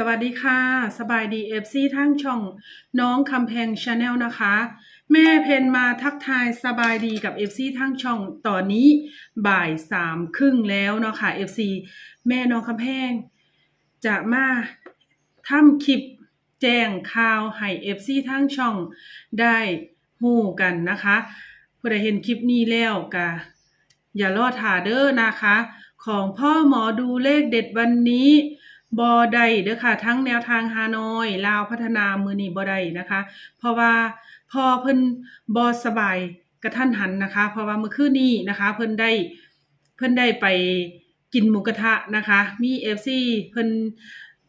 สวัสดีค่ะ สบายดีเอฟซีทั้งช่อง น้องคำแพงชาแนลนะคะ แม่เพนมาทักทายสบายดีกับเอฟซีทั้งช่องตอนนี้บ่ายสามครึ่งแล้วเนาะค่ะเอฟซีแม่น้องคำแพงจะมาทำคลิปแจ้งข่าวให้เอฟซีทั้งช่องได้ฮู้กันนะคะผู้ใดเห็นคลิปนี้แล้วก็อย่ารอดถาเด้อนะคะ ของพ่อหมอดูเลขเด็ดวันนี้ บอได้เด้อค่ะ ทั้งแนวทางฮานอยลาวพัฒนามือนีบอได้นะคะ เพราะว่าพอเพิ่นบอสบายกระทันหันนะคะ เพราะว่าเมื่อคืนนี้นะคะ เพิ่นได้เพิ่นได้ไปกินหมูกระทะนะคะ มีเอฟซีเพิ่น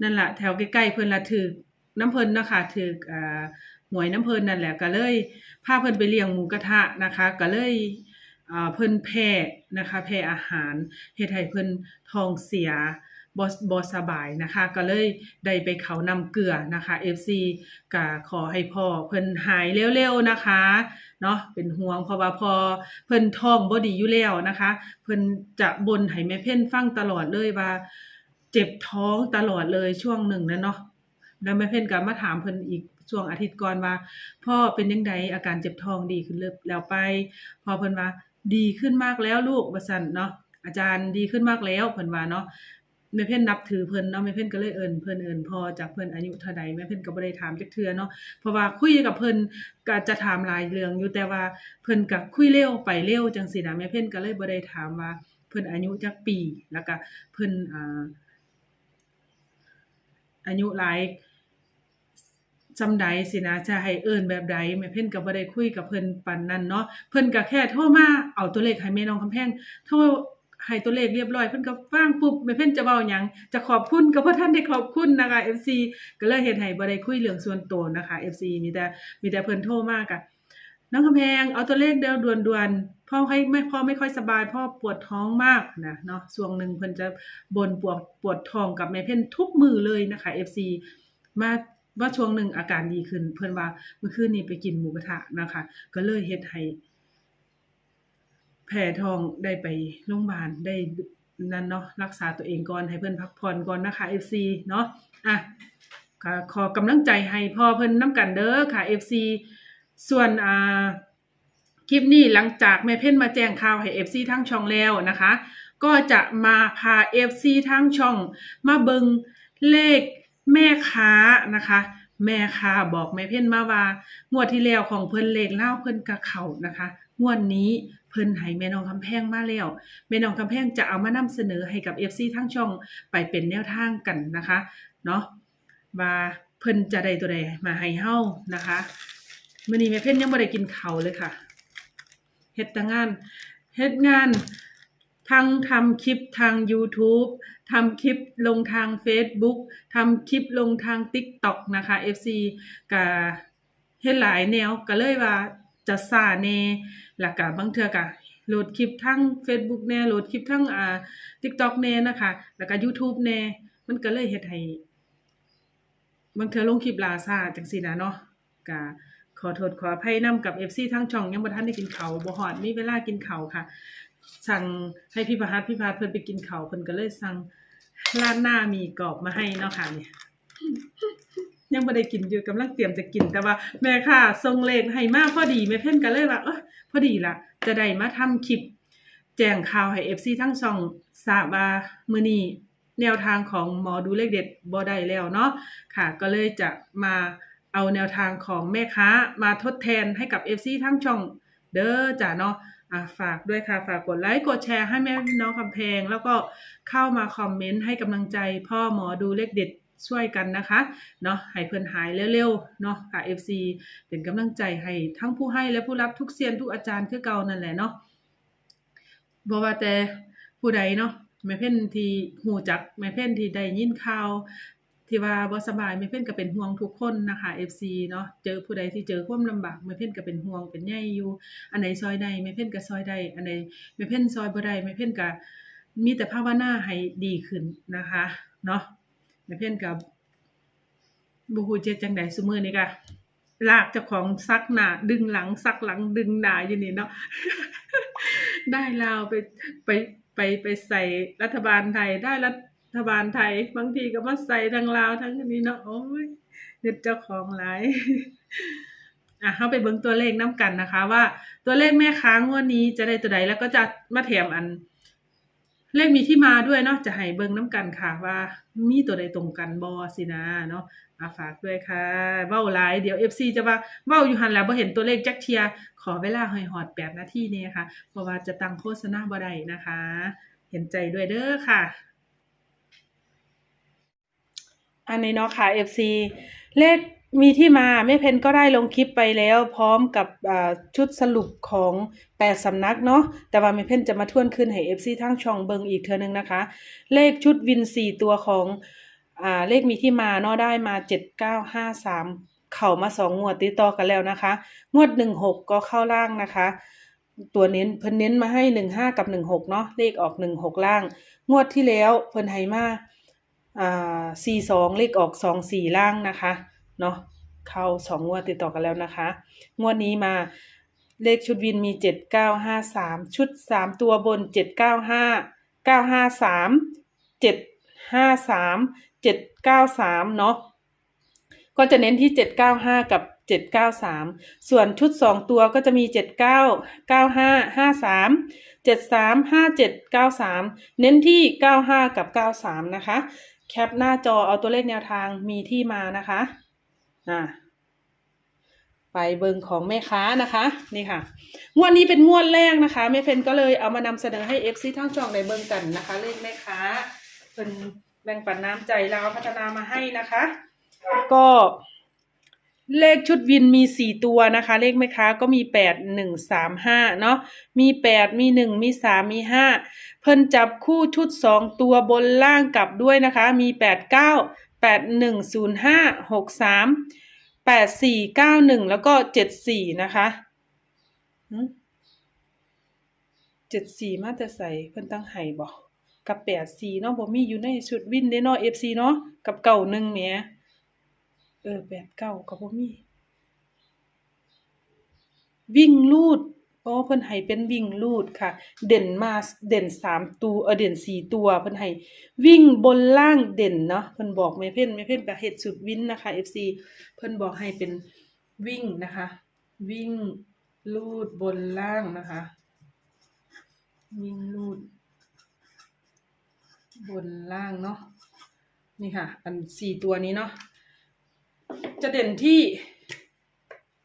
นั่นแหละแถวใกล้ๆเพิ่นละถือน้ำเพิ่นนะคะถืออ่าหวยน้ำเพิ่นนั่นแหละก็เลยพาเพิ่นไปเลี้ยงหมูกระทะนะคะ ก็เลยอ่าเพิ่นแพ้นะคะแพ้อาหารเฮ็ดให้เพิ่นท้องเสีย บ่บ่สบายนะคะ ก็เลยได้ไปเขานำเกลือนะคะ FC ก็ขอให้พ่อเพิ่นหายเร็วๆนะคะเนาะเป็นห่วงเพราะว่าพอเพิ่นท้องบ่ดีอยู่แล้วนะคะ เพิ่นจะบ่นให้แม่เพ่นฟังตลอดเลยว่า เจ็บท้องตลอดเลยช่วงหนึ่งนะเนาะแล้วแม่เพ่นก็มาถามเพิ่นอีกช่วงอาทิตย์ก่อนว่า พ่อเป็นยังไงอาการเจ็บท้องดีขึ้นแล้วไป พอเพิ่นว่าดีขึ้นมากแล้วลูกว่าซั่นเนาะอาจารย์ดีขึ้นมากแล้วเพิ่นว่าเนาะ แม่เพ่นนับถือเพิ่นเนาะแม่เพ่นก็เลยเอิ้นเพิ่นเอิ้นพอจากเพิ่นอายุเท่าใดแม่เพ่นก็บ่ได้ถามจักเทื่อเนาะเพราะว่าคุยกับเพิ่นก็จะถามหลายเรื่องอยู่แต่ว่าเพิ่นก็คุยเร็วไปเร็วจังซี่นะแม่เพ่นก็เลยบ่ได้ถามว่าเพิ่นอายุจักปีแล้วก็เพิ่นอ่าอายุหลายจำใดสินะจะให้เอิ้นแบบใดแม่เพิ่นก็บ่ได้คุยกับเพิ่นปานนั้นเนาะเพิ่นก็แค่โทรมาเอาตัวเลขให้แม่น้องคำแพงโทร ให้ตัวเลขเรียบร้อยเพิ่นก็วางปุ๊บแม่เพิ่นจะเว้าหยังจะขอบคุณก็บ่ทันได้ขอบคุณนะคะ FC ก็เลยเฮ็ดให้บ่ได้คุยเรื่องส่วนตัวนะคะ FC มีแต่มีแต่เพิ่นโทรมากะน้องคำแพงเอาตัวเลขเดียวด่วนๆพ่อให้ไม่พ่อไม่ค่อยสบายพ่อปวดท้องมากนะเนาะช่วงหนึ่งเพิ่นจะบ่นปวดปวดท้องกับแม่เพิ่นทุกมือเลยนะคะ FC มาว่าช่วงหนึ่งอาการดีขึ้น เพิ่นว่าเมื่อคืนนี้ไปกินหมูกระทะนะคะ ก็เลยเฮ็ดให้ แพ้ท้องได้ไปโรงพยาบาลได้นั่นเนาะรักษาตัวเองก่อนให้เพิ่อนพักผ่อนก่อนนะคะ FC เนาะอะขอกำลังใจให้พ่อเพิ่นนํกันเด้อค่ะ FC ส่วนอ่าคลิปนี้หลังจากแม่เพ่นมาแจ้งข่าวให้ FC ทั้งช่องแล้วนะคะ ก็จะมาพา FC ทั้งช่อง มาเบิงเลขแม่ค้านะคะ แม่ค้าบอกแม่เพ่นมาว่างวดที่แล้วของเพิ่นเลขเล่าเพิ่นกระเขานะคะ งวดนี้ เพิ่นให้แม่น้องคำแพงมาแล้วแม่น้องคำแพงจะเอามานำเสนอให้กับ FC ทั้งช่องไปเป็นแนวทางกันนะคะเนาะว่าเพิ่นจะได้ตัวใดมาให้เฮานะคะมื้อนี้แม่เพ่นยังบ่ได้กินข้าวเลยค่ะเฮ็ดแต่งานเฮ็ดงานทั้งทำคลิปทาง YouTube ทำคลิปลงทาง Facebook ทำคลิปลงทาง TikTok นะคะ FC ก็เฮ็ดหลายแนวก็เลยว่าจะซาแน แล้วก็บางเทือก็โหลดคลิปทั้ง Facebook แน่โหลดคลิปทั้งอ่า TikTok แน่นะคะ แล้วก็ YouTube แน่ มันก็เลยเฮ็ดให้บางเทือลงคลิปลาซาจังซี่นะเนาะก็ขอโทษขออภัยนํกับ FC ทั้งช่องยังบ่ทันได้กินข้าวบ่ฮอดมีเวลากินข้าวค่ะ สั่งให้พี่ประหัสพี่พาเพิ่นไปกินข้าวเพิ่นก็เลยสั่งราดหน้ามีกรอบมาให้เนาะค่ะนี่ย ยังบ่ได้กินอยู่กำลังเตรียมจะกินแต่ว่า แม่ค่ะส่งเลขให้มากพอดีแม่เพิ่นก็เลยว่าเออพอดีล่ะจะได้มาทำคลิป แจ้งข่าวให้ FC ทั้งช่องทราบว่ามือนี้แนวทางของหมอดูเลขเด็ดบ่ได้แล้วเนาะค่ะ ก็เลยจะมาเอาแนวทางของแม่ค้ามาทดแทนให้กับ FC ทั้งช่องเด้อจ้ะเนาะอะฝากด้วยค่ะ ฝากกดไลค์ กดแชร์ให้แม่น้องคำแพง แล้วก็เข้ามาคอมเมนต์ให้กำลังใจพ่อหมอดูเลขเด็ด ช่วยกันนะคะเนาะให้เพื่อนหายเร็วๆเนาะค่ะ FC เป็นกำลังใจให้ทั้งผู้ให้และผู้รับทุกเซียนทุกอาจารย์คือเก่านั่นแหละเนาะบ่ว่าแต่ผู้ใดเนาะแม่เพ่นที่หูจักแม่เพ่นที่ได้ยินข่าวที่ว่าบ่สบายแม่เพ่นก็เป็นห่วงทุกคนนะคะ FC เนาะเจอผู้ใดที่เจอความลำบากแม่เพ่นก็เป็นห่วงเป็นใยอยู่อันไหนซอยได้แม่เพ่นก็ซอยได้อันไหนแม่เพ่นซอยบ่ได้แม่เพ่นก็มีแต่ภาวนาให้ดีขึ้นนะคะเนาะ แม่เพ่นก็บ่ฮู้จะจังได๋ซุมื้อนี้ก็ลากเจ้าของซักหน้าดึงหลังซักหลังดึงหน้าอยู่นี่เนาะได้ลาวไปไปไปไปใส่รัฐบาลไทยได้รัฐบาลไทย บางทีก็มาใส่ทั้งลาวทั้งนี้เนาะโอ้ยเด็ดเจ้าของหลายอะเข้าไปเบิ่งตัวเลขน้ำกันนะคะ ว่าตัวเลขแม่ค้างวดนี้จะได้ตัวใดแล้วก็จะมาแถมอัน เลขมีที่มาด้วยเนาะจะให้เบิ่งน้ำกันค่ะว่ามีตัวใดตรงกันบอสินะเนาะอะฝากด้วยค่ะเว้าหลายเดี๋ยว FC จะว่าเว้าอยู่หันแล้วบ่เห็นตัวเลขจักเทีย ขอเวลาให้หอด8นาทีเนี่ยค่ะ เพราะว่าจะตั้งโฆษณาบ่ได้นะคะ เห็นใจด้วยเด้อค่ะ อันนี้เนาะค่ะ FC เลข มีที่มาแม่เพนก็ได้ลงคลิปไปแล้ว พร้อมกับชุดสรุปของแปดสำนักเนาะแต่ว่าแม่เพนจะมาทวนขึ้นให้ FC ทั้งช่องเบิงอีกเทอนึงนะคะ เลขชุดวินสี่ตัวของอ่าเลขมีที่มาเนาะได้มาเจ็ดเก้าห้าสามเข้ามาสองงวดติดต่อกันแล้วนะคะ งวดหนึ่งหกก็เข้าล่างนะคะ ตัวเน้นเพิ่นเน้นมาให้หนึ่งห้ากับหนึ่งหกเนาะเลขออกหนึ่งหกล่าง งวดที่แล้วเพิ่นให้มาอ่าสี่สองเลขออกสองสี่ล่างนะคะ เนาะเข้าสองงวดติดต่อกันแล้วนะคะ งวดนี้มาเลขชุดวินมีเจ็ดเก้าห้าสามชุดสามตัวบนเจ็ดเก้าห้าเก้าห้าสามเจ็ดห้าสามเจ็ดเก้าสามเนาะก็จะเน้นที่เจ็ดเก้าห้ากับเจ็ดเก้าสามส่วนชุดสองตัวก็จะมีเจ็ดเก้าเก้าห้าห้าสามเจ็ดสามห้าเจ็ดเก้าสามเน้นที่เก้าห้ากับเก้าสามนะคะ แคปหน้าจอเอาตัวเลขแนวทางมีที่มานะคะ อ่าไปเบิงของแม่ค้านะคะนี่ค่ะงวดนี้เป็นงวดแรกนะคะแม่เพนก็เลยเอามานำเสนอให้เอฟซีทั้งช่องในเบิงกันนะคะ เลขแม่ค้าเป็นแบ่งปันน้ำใจเราพัฒนามาให้นะคะ ก็เลขชุดวินมีสี่ตัวนะคะ เลขแม่ค้าก็มีแปดหนึ่งสามห้าเนาะมีแปดมีหนึ่งมีสามมีห้าเพิ่นจับคู่ชุดสองตัวบนล่างกลับด้วยนะคะ มีแปดเก้า แปดหนึ่งศูนย์ห้าหกสามแปดสี่เก้าหนึ่งแล้วก็เจ็ดสี่นะคะเจ็ดสี่มาแต่ใส่เพิ่นตั้งไห้บอกกับแปดสี่เนาะบ่มีอยู่ในชุดวินเด้เนาะเอฟซีเนาะกับเก่าหนึ่งแหมเออแปดเก้ากับบ่มี วิ่งลูด เพราะว่าเพิ่นให้เป็นวิ่งลูดค่ะ เด่นมาเด่นสามตัวเออเด่นสี่ตัว เพิ่นให้วิ่งบนล่างเด่นเนาะเพิ่นบอกแม่เพ่นแม่เพ่นก็เฮ็ดสุดวินนะคะ FC เพิ่นบอกให้เป็นวิ่งนะคะ วิ่งลูดบนล่างนะคะ วิ่งลูด บนล่างเนาะนี่ค่ะ อันสี่ตัวนี้เนาะจะเด่นที่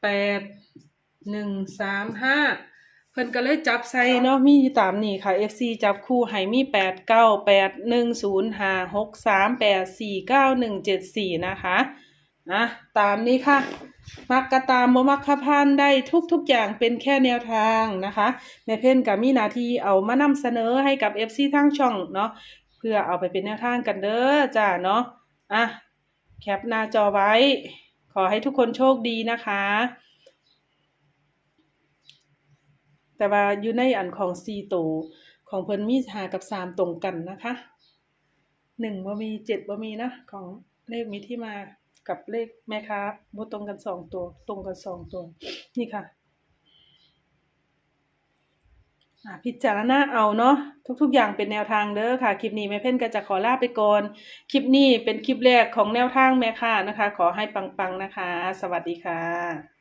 แปด หนึ่งสามห้าเพิ่นก็เลยจับใส่เนาะมีตามนี่ค่ะ FC จับคู่ให้มีแปดเก้าแปดหนึ่งศูนย์ห้าหกสามแปดสี่เก้าหนึ่งเจ็ดสี่นะคะนะตามนี้ค่ะ มักกะตามบ่มักคพานได้ทุกทุกอย่างเป็นแค่แนวทางนะคะแม่เพ่นกับมีนาทีเอามานำเสนอให้กับ FC ทางช่องเนาะเพื่อเอาไปเป็นแนวทางกันเด้อจ้าเนาะอะแคปหน้าจอไว้ ขอให้ทุกคนโชคดีนะคะ แต่ว่าอยู่ในอันของซีโตวของเพิ่นมีหากับสามตรงกันนะคะหนึ่งบ่มีเจ็ดบ่มีนะของเลขมีที่มากับเลขแม่ค้าบ่ตรงกันสองตัว ตรงกันสองตัว นี่ค่ะอะพิจารณาเอาเนาะทุก ๆ อย่างเป็นแนวทางเด้อค่ะ คลิปนี้แม่เพ่นก็จะขอลาไปก่อน คลิปนี้เป็นคลิปแรกของแนวทางแม่ค่ะนะคะ ขอให้ปัง ๆ นะคะ สวัสดีค่ะ